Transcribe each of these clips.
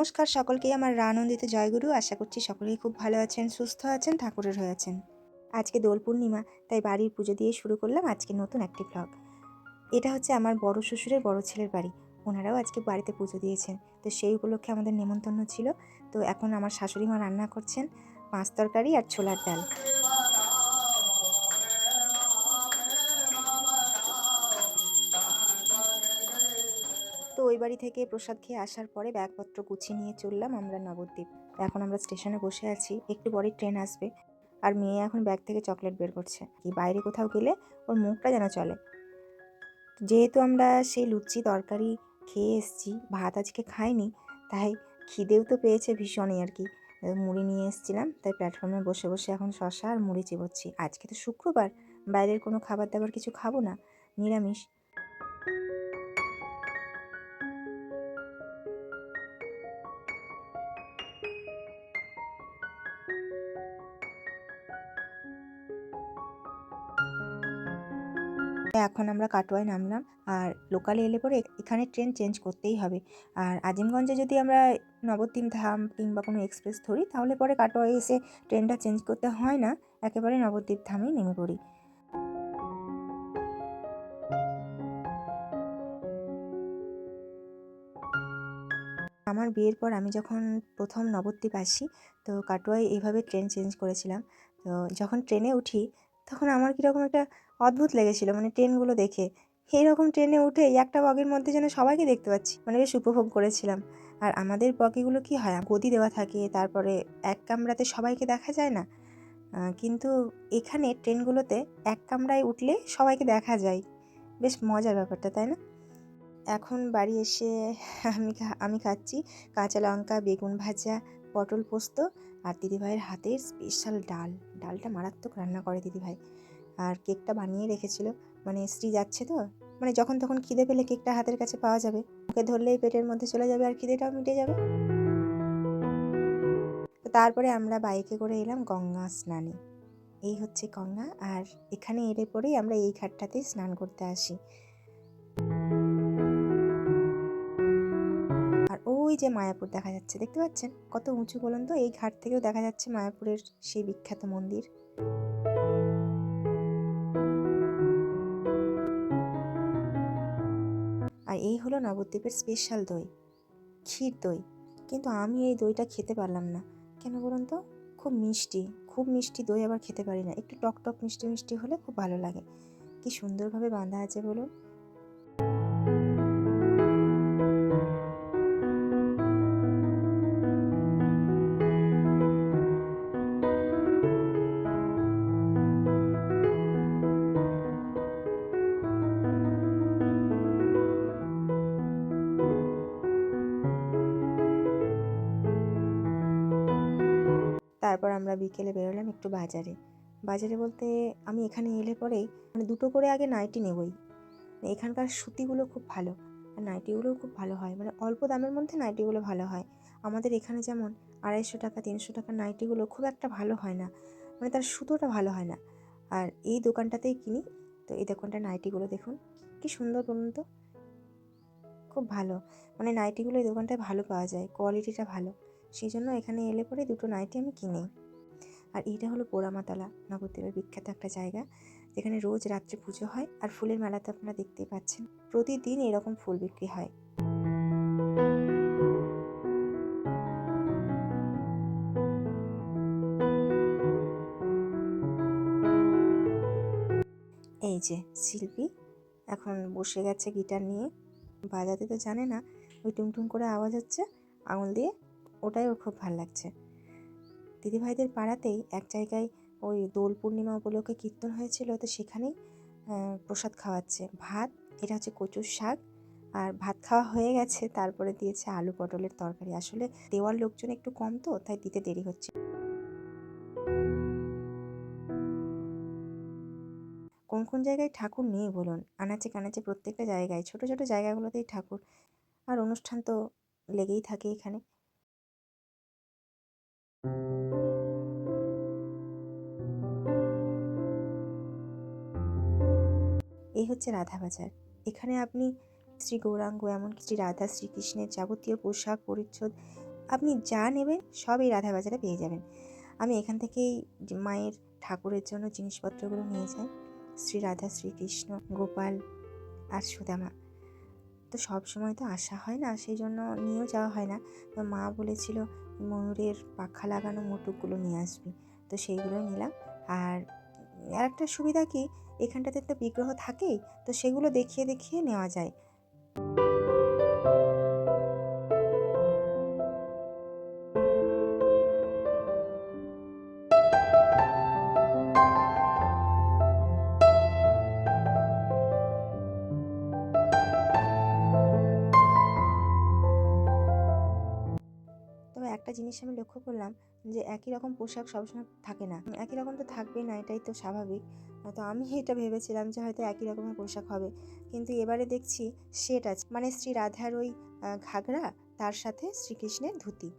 নমস্কার সকলকে আমার রানন্দিত জয়গুরু। আশা করছি সকলেই খুব ভালো আছেন, সুস্থ আছেন, ঠাকুরের হয়ে আছেন। আজকে দোল পূর্ণিমা, তাই বাড়ির পুজো দিয়ে শুরু করলাম আজকে নতুন একটি ব্লগ এটা হচ্ছে আমার বড় শ্বশুরের বড় ছেলের বাড়ি। ওনারাও আজকে বাড়িতে পুজো দিয়েছেন। তো সেই উপলক্ষে আমাদের নেমন্তন্ন ছিল। তো এখন আমার শাশুড়ি মা রান্না করছেন মাছ তরকারি আর ছোলার ডাল। ওই বাড়ি থেকে প্রসাদ খেয়ে আসার পরে ব্যাগপত্র গুছিয়ে নিয়ে চললাম আমরা নবদ্বীপ। এখন আমরা স্টেশনে বসে আছি, একটু পরেই ট্রেন আসবে। আর মেয়ে এখন ব্যাগ থেকে চকলেট বের করছে। কি, বাইরে কোথাও গেলে ওর মুখটা যেন চলে। যেহেতু আমরা সেই লুচি তরকারি খেয়ে এসেছি, ভাত আজকে খাইনি, তাই খিদেও তো পেয়েছে ভীষণই আর কি। মুড়ি নিয়ে এসেছিলাম, তাই প্ল্যাটফর্মে বসে বসে এখন শশা আর মুড়ি চিবোচ্ছি। আজকে তো শুক্রবার, বাইরের কোনো খাবার দাবার কিছু খাব না? নিরামিষ। এখন আমরা কাটোয়ায় নামলাম আর লোকালে এলে পরে এখানে ট্রেন চেঞ্জ করতেই হবে। আর আজিমগঞ্জে যদি আমরা নবদ্বীপ ধাম কিংবা কোনো এক্সপ্রেস ধরি, তাহলে পরে কাটোয়ায় এসে ট্রেনটা চেঞ্জ করতে হয় না, একেবারে নবদ্বীপ ধামেই নেমে পড়ি। আমার বিয়ের পর আমি যখন প্রথম নবদ্বীপ আসি, তো কাটোয়ায় এইভাবে ট্রেন চেঞ্জ করেছিলাম। তো যখন ট্রেনে উঠি তখন আমার কীরকম একটা অদ্ভুত লেগেছিল মানে ট্রেনগুলো দেখে। এইরকম ট্রেনে উঠে একটা বগির মধ্যে যেন সবাইকে দেখতে পাচ্ছি মানে বেশ উপভোগ করেছিলাম। আর আমাদের বগিগুলো কি হয়, গদি দেওয়া থাকে, তারপরে এক কামরাতে সবাইকে দেখা যায় না? কিন্তু এখানে ট্রেনগুলোতে এক কামরায় উঠলে সবাইকে দেখা যায়। বেশ মজার ব্যাপারটা, তাই না? এখন বাড়ি এসে আমি আমি খাচ্ছি কাঁচা লঙ্কা, বেগুন ভাজা, পটল পোস্ত আর দিদিভাইয়ের হাতের স্পেশাল ডাল। ডালটা মারাত্মক রান্না করে দিদিভাই। আর কেকটা বানিয়ে রেখেছিল। মানে স্ত্রী যাচ্ছে তো। মানে যখন তখন খিদে পেলে কেকটা হাতের কাছে পাওয়া যাবে। ওকে ধরলেই পেটের মধ্যে চলে যাবে আর খিদেটাও মিটে যাবে। তো তারপরে আমরা বাইকে করে এলাম গঙ্গা স্নানে। এই হচ্ছে গঙ্গা। আর এখানে এলে পরেই আমরা এই ঘাটটাতেই স্নান করতে আসি। ওই যে মায়াপুর দেখা যাচ্ছে, দেখতে পাচ্ছেন? কত উঁচু বলুন তো, এই ঘাট থেকেও দেখা যাচ্ছে মায়াপুরের সেই বিখ্যাত মন্দির। আর এই হলো নবদ্বীপের স্পেশাল দই, ক্ষীর দই। কিন্তু আমি এই দইটা খেতে পারলাম না। কেন বলুন তো? খুব মিষ্টি খুব মিষ্টি দই আবার খেতে পারি না। একটু টক টক মিষ্টি মিষ্টি হলে খুব ভালো লাগে। কি সুন্দরভাবে বাঁধা আছে বলুন। বিকেলে বেরোলাম একটু বাজারে। বাজারে বলতে আমি এখানে এলে পরেই মানে দুটো করে আগে নাইটি নেবই। এখানকার সুতিগুলো খুব ভালো, আর নাইটিগুলোও খুব ভালো হয়। মানে অল্প দামের মধ্যে নাইটিগুলো ভালো হয়। আমাদের এখানে যেমন আড়াইশো টাকা, তিনশো টাকার নাইটিগুলো খুব একটা ভালো হয় না। মানে তার সুতোটা ভালো হয় না। আর এই দোকানটাতেই কিনি। তো এই দোকানটার নাইটিগুলো দেখুন, কি সুন্দর বলুন তো? খুব ভালো। মানে নাইটিগুলো এই দোকানটায় ভালো পাওয়া যায় কোয়ালিটিটা ভালো। সেই জন্য এখানে এলে পরে দুটো নাইটি আমি কিনি। আর এইটা হলো পোড়ামাতলা নবদ্বীপের বিখ্যাত একটা জায়গা। যেখানে রোজ রাত্রে পুজো হয় আর ফুলের মেলা তো আপনারা দেখতেই পাচ্ছেন, প্রতিদিন এরকম ফুল বিক্রি হয়। এই যে শিল্পী, এখন বসে গেছে গিটার নিয়ে। বাজাতে তো জানে না, ওই টুংটুং করে আওয়াজ হচ্ছে, আঙুল দিয়ে, ওটাই ওর খুব ভালো লাগছে। দিদিভাইদের পাড়াতেই এক জায়গায় ওই দোল পূর্ণিমা উপলক্ষে কীর্তন হয়েছিল, তো সেখানেই প্রসাদ খাওয়াচ্ছে। ভাত, এটা হচ্ছে কচুর শাক, আর ভাত খাওয়া হয়ে গেছে, তারপরে দিয়েছে আলু পটলের তরকারি। আসলে দেওয়ার লোকজন একটু কম তো, তাই দিতে দেরি হচ্ছে। কোন কোন জায়গায় ঠাকুর নেই বলুন? আনাচে কানাচে প্রত্যেকটা জায়গায়, ছোট ছোট জায়গাগুলোতেই ঠাকুর। আর অনুষ্ঠান তো লেগেই থাকে এখানে। এই হচ্ছে রাধা বাজার এখানে আপনি শ্রী গৌরাঙ্গ এমনকি শ্রী রাধা শ্রীকৃষ্ণের যাবতীয় পোশাক, পরিচ্ছদ আপনি যা নেবেন সবই রাধা বাজারে পেয়ে যাবেন। আমি এখান থেকেই মায়ের ঠাকুরের জন্য জিনিসপত্রগুলো নিয়ে যাই। শ্রী রাধা শ্রীকৃষ্ণ, গোপাল আর সুদামা। তো সব সময় তো আসা হয় না, সেই জন্য নিয়েও যাওয়া হয় না। তো মা বলেছিল, ময়ূরের পাখা লাগানো মোটকগুলো নিয়ে আসবি। তো সেইগুলো নিলাম। আর আর একটা সুবিধা কি এখানটাতে তো বিগ্রহ থাকেই, তো সেগুলো দেখিয়ে দেখিয়ে নেওয়া যায়। একটা জিনিস আমি লক্ষ্য করলাম যে একই রকম পোশাক সবসময় থাকে না। একই রকম তো থাকবে না, এটাই তো স্বাভাবিক। তো আমি এটা ভেবেছিলাম যে হয়তো একই রকমের পোশাক হবে। কিন্তু এবারে দেখছি সেট আছে। মানে শ্রী রাধার ওই ঘাগরা, তার সাথে শ্রীকৃষ্ণের ধুতি।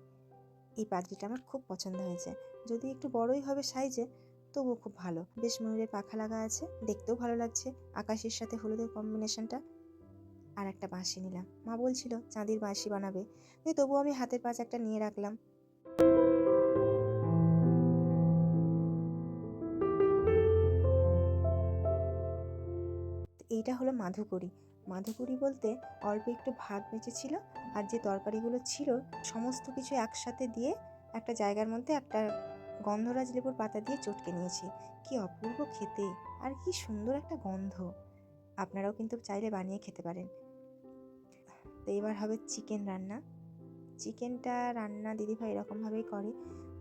এই পাগড়িটা আমার খুব পছন্দ হয়েছে। যদি একটু বড়ই হবে সাইজে, তবুও খুব ভালো। বেশ ময়ূরের পাখা লাগা আছে, দেখতেও ভালো লাগছে। আকাশের সাথে হলুদের কম্বিনেশনটা আর একটা বাঁশি নিলাম। মা বলছিল, চাঁদির বাঁশি বানাবে। তবুও আমি হাতের পাঁচ একটা নিয়ে রাখলাম। এইটা হলো মাধুকরী। মাধুকরী বলতে অল্প একটু ভাত বেঁচেছিল আর যে তরকারিগুলো ছিল সমস্ত কিছু একসাথে দিয়ে একটা জায়গার মধ্যে একটা গন্ধরাজ লেবুর পাতা দিয়ে চটকে নিয়েছি। কি অপূর্ব খেতে আর কি সুন্দর একটা গন্ধ। আপনারাও কিন্তু চাইলে বানিয়ে খেতে পারেন। তো এবার হবে চিকেন রান্না। চিকেনটা রান্না দিদিভাই এরকমভাবেই করে।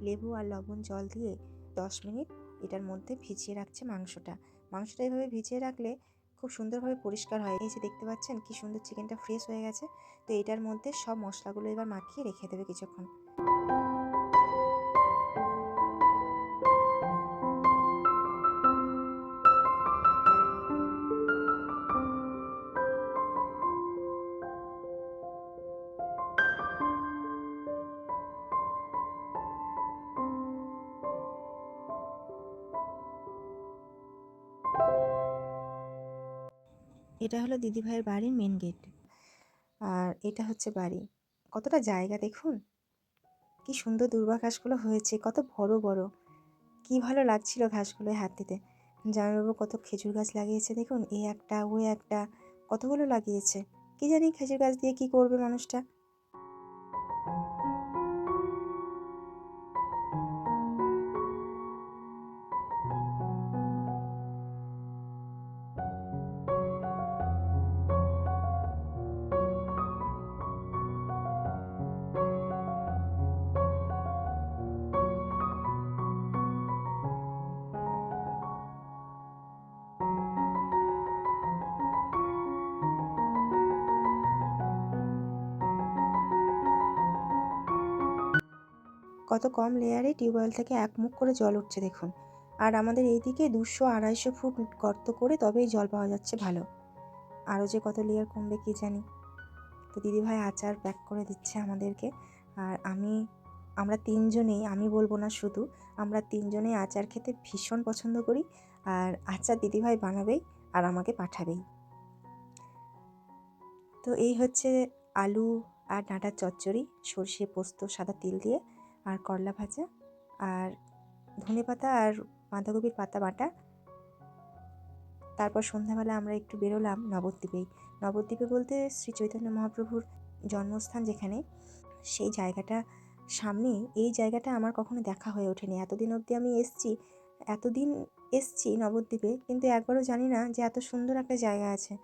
লেবু আর লবণ জল দিয়ে দশ মিনিট এটার মধ্যে ভিজিয়ে রাখছে মাংসটা। মাংসটা এভাবে ভিজিয়ে রাখলে খুব সুন্দরভাবে পরিষ্কার হয়। এই যে দেখতে পাচ্ছেন, কি সুন্দর চিকেনটা ফ্রেশ হয়ে গেছে। তো এটার মধ্যে সব মশলাগুলো এবার মাখিয়ে রেখে দেবে কিছুক্ষণ। এটা হলো দিদিভাইয়ের বাড়ির মেন গেট আর এটা হচ্ছে বাড়ি। কতটা জায়গা দেখুন। কি সুন্দর দুর্বা ঘাসগুলো হয়েছে, কত বড় বড়। কি ভালো লাগছিল ঘাসগুলো হাত দিতে জামাইবাবু কত খেজুর গাছ লাগিয়েছে দেখুন, এ একটা, ও একটা, কতগুলো লাগিয়েছে। কি জানি খেজুর গাছ দিয়ে কি করবে মানুষটা? কত কম লেয়ারে টিউবওয়েল থেকে এক মুখ করে জল উঠছে দেখুন। আর আমাদের এইদিকে দুশো আড়াইশো ফুট গর্ত করে তবেই জল পাওয়া যাচ্ছে ভালো। আরও যে কত লেয়ার কমবে কি জানি। তো দিদিভাই আচার প্যাক করে দিচ্ছে আমাদেরকে। আর আমি, আমরা তিনজনেই, আমি বলব না শুধু, আমরা তিনজনেই আচার খেতে ভীষণ পছন্দ করি। আর আচার দিদিভাই বানাবেই আর আমাকে পাঠাবেই। তো এই হচ্ছে আলু আর ডাঁটার চচ্চড়ি, সর্ষে পোস্ত, সাদা তিল দিয়ে। আর করলা ভাজা আর ধনে পাতা আর বাঁধাকপির পাতা বাটা। তারপর সন্ধ্যাবেলা আমরা একটু বেরোলাম নবদ্বীপেই নবদ্বীপে বলতে শ্রী চৈতন্য মহাপ্রভুর জন্মস্থান যেখানে, সেই জায়গাটা সামনে, এই জায়গাটা আমার কখনো দেখা হয়ে ওঠেনি। এতদিন অবধি আমি এসছি, এতদিন এসছি নবদ্বীপে, কিন্তু একবারও জানি না যে এত সুন্দর একটা জায়গা আছে।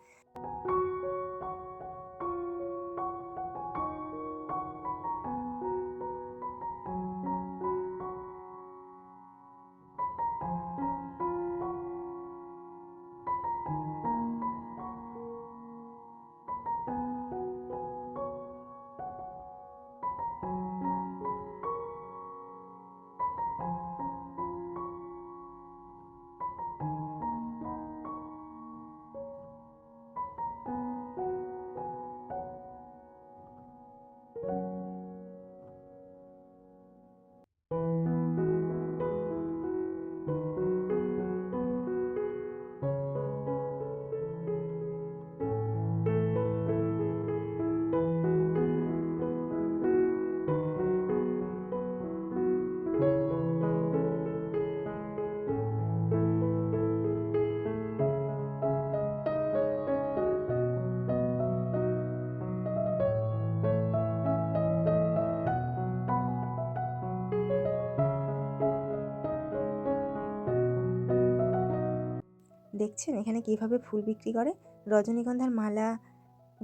দেখছেন? এখানে কীভাবে ফুল বিক্রি করে? রজনীগন্ধার মালা,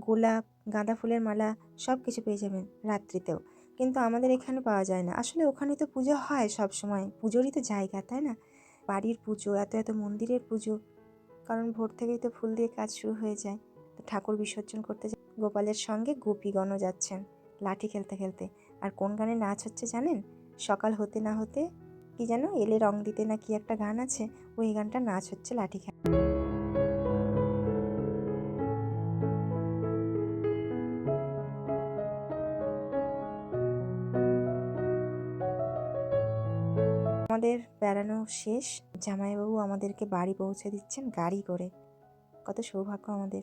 গোলাপ, গাঁদা ফুলের মালা সব কিছু পেয়ে যাবেন রাত্রিতেও। কিন্তু আমাদের এখানে পাওয়া যায় না। আসলে ওখানে তো পুজো হয় সব সময় পুজোরই তো জায়গা, তাই না? বাড়ির পুজো, এত এত মন্দিরের পুজো। কারণ ভোর থেকেই তো ফুল দিয়ে কাজ শুরু হয়ে যায়। তো ঠাকুর বিসর্জন করতে যা- গোপালের সঙ্গে গোপীগণও যাচ্ছেন লাঠি খেলতে খেলতে। আর কোন গানে নাচ হচ্ছে জানেন? সকাল হতে না হতে কি যেন এলে রং দিতে না কি একটা গান আছে। ওই গানটা নাচ হচ্ছে লাঠি খেলা। আমাদের বেড়ানো শেষ। জামাইবাবু আমাদেরকে বাড়ি পৌঁছে দিচ্ছেন গাড়ি করে। কত সৌভাগ্য আমাদের।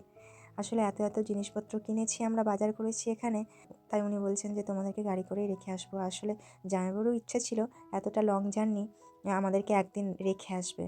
আসলে এত এত জিনিসপত্র কিনেছি আমরা, বাজার করেছি এখানে। তাই উনি বলছেন যে তোমাদেরকে গাড়ি করেই রেখে আসব। আসলে জামাইবাবুরও ইচ্ছা ছিল এতটা লং জার্নি আমাদেরকে একদিন রেখে আসবে।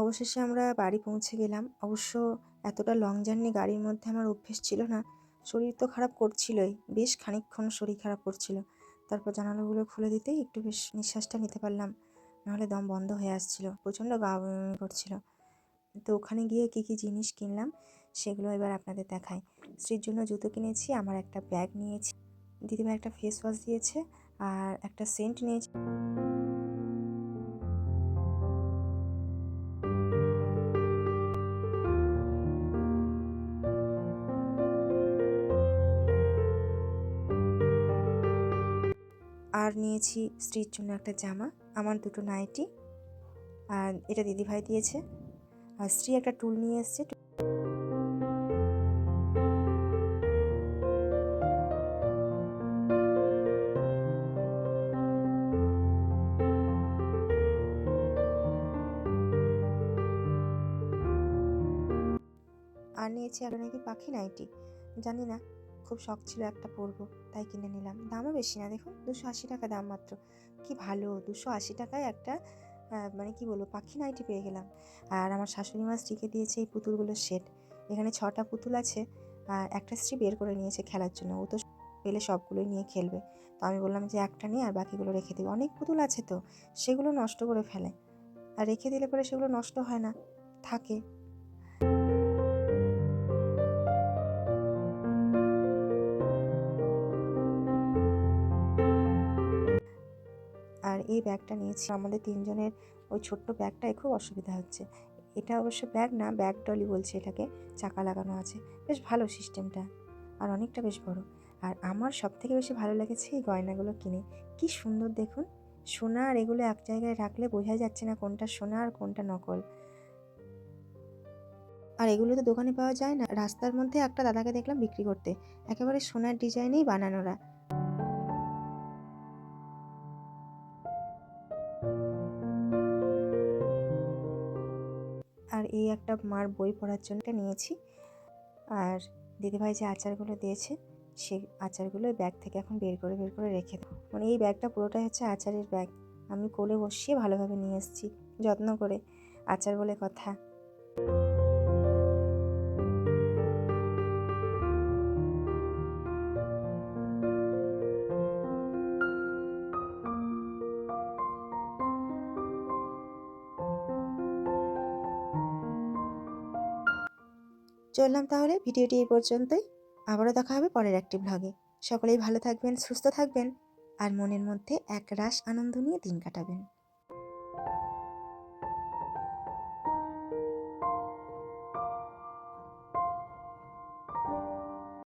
অবশেষে আমরা বাড়ি পৌঁছে গেলাম। অবশ্য এতটা লং জার্নি গাড়ির মধ্যে আমার অভ্যেস ছিল না। শরীর তো খারাপ করছিলই, বেশ খানিকক্ষণ শরীর খারাপ করছিল। তারপর জানালাগুলো খুলে দিতেই একটু বেশ নিঃশ্বাসটা নিতে পারলাম। নাহলে দম বন্ধ হয়ে আসছিল, প্রচণ্ড গা করছিল। তো ওখানে গিয়ে কী কী জিনিস কিনলাম, সেগুলো এবার আপনাদের দেখাই। স্ত্রীর জন্য জুতো কিনেছি, আমার একটা ব্যাগ নিয়েছি, দিদিভাই একটা ফেস ওয়াশ দিয়েছে, আর একটা সেন্ট নিয়েছি। আর নিয়েছি স্ত্রীর জন্য একটা জামা, আমার দুটো নাইটি। আর এটা দিদিভাই দিয়েছে। আর স্ত্রী একটা টুল নিয়ে এসছে। আর নিয়েছি একটা নাকি পাখি নাইটি। জানি না। খুব শখ ছিল একটা পরবো, তাই কিনে নিলাম। দামও বেশি না, দেখুন, দুশো আশি টাকা দাম মাত্র। কি ভালো, দুশো আশি টাকায় একটা মানে কি বলব, পাখি নাইটি পেয়ে গেলাম। আর আমার শাশুড়ি মা স্ত্রীকে দিয়েছে এই পুতুলগুলোর সেট। এখানে ছটা পুতুল আছে আর একটা স্ত্রী বের করে নিয়েছে খেলার জন্য। ও তো পেলে সবগুলোই নিয়ে খেলবে। তো আমি বললাম যে একটা নিয়ে আর বাকিগুলো রেখে দিই অনেক পুতুল আছে তো, সেগুলো নষ্ট করে ফেলে। আর রেখে দিলে পরে সেগুলো নষ্ট হয় না, থাকে। এই ব্যাগটা নিয়েছি। আমাদের তিনজনের ওই ছোট্ট ব্যাগটায় খুব অসুবিধা হচ্ছে। এটা অবশ্য ব্যাগ না, ব্যাগ ডলি বলছে এটাকে, চাকা লাগানো আছে। বেশ ভালো সিস্টেমটা আর অনেকটা বেশ বড়। আর আমার সব থেকে বেশি ভালো লেগেছে এই গয়নাগুলো কিনে। কি সুন্দর দেখুন। সোনা আর এগুলো এক জায়গায় রাখলে বোঝা যাচ্ছে না কোনটা সোনা আর কোনটা নকল। আর এগুলো তো দোকানে পাওয়া যায় না। রাস্তার মধ্যে একটা দাদাকে দেখলাম বিক্রি করতে। একেবারে সোনার ডিজাইনেই বানানোরা। একটা মার বই পড়ার জন্য নিয়েছি। আর দিদিভাই যে আচারগুলো দিয়েছে, সেই আচারগুলো ব্যাগ থেকে এখন বের করে বের করে রেখে দেবো মানে এই ব্যাগটা পুরোটাই হচ্ছে আচারের ব্যাগ আমি কোলে বসিয়ে ভালোভাবে নিয়ে এসেছি, যত্ন করে। আচার বলে কথা। চললাম তাহলে, ভিডিওটি এই পর্যন্তই। আবারও দেখা হবে পরের একটি ভ্লগে সকলেই ভালো থাকবেন, সুস্থ থাকবেন, আর মনের মধ্যে এক রাস আনন্দ নিয়ে দিন কাটাবেন।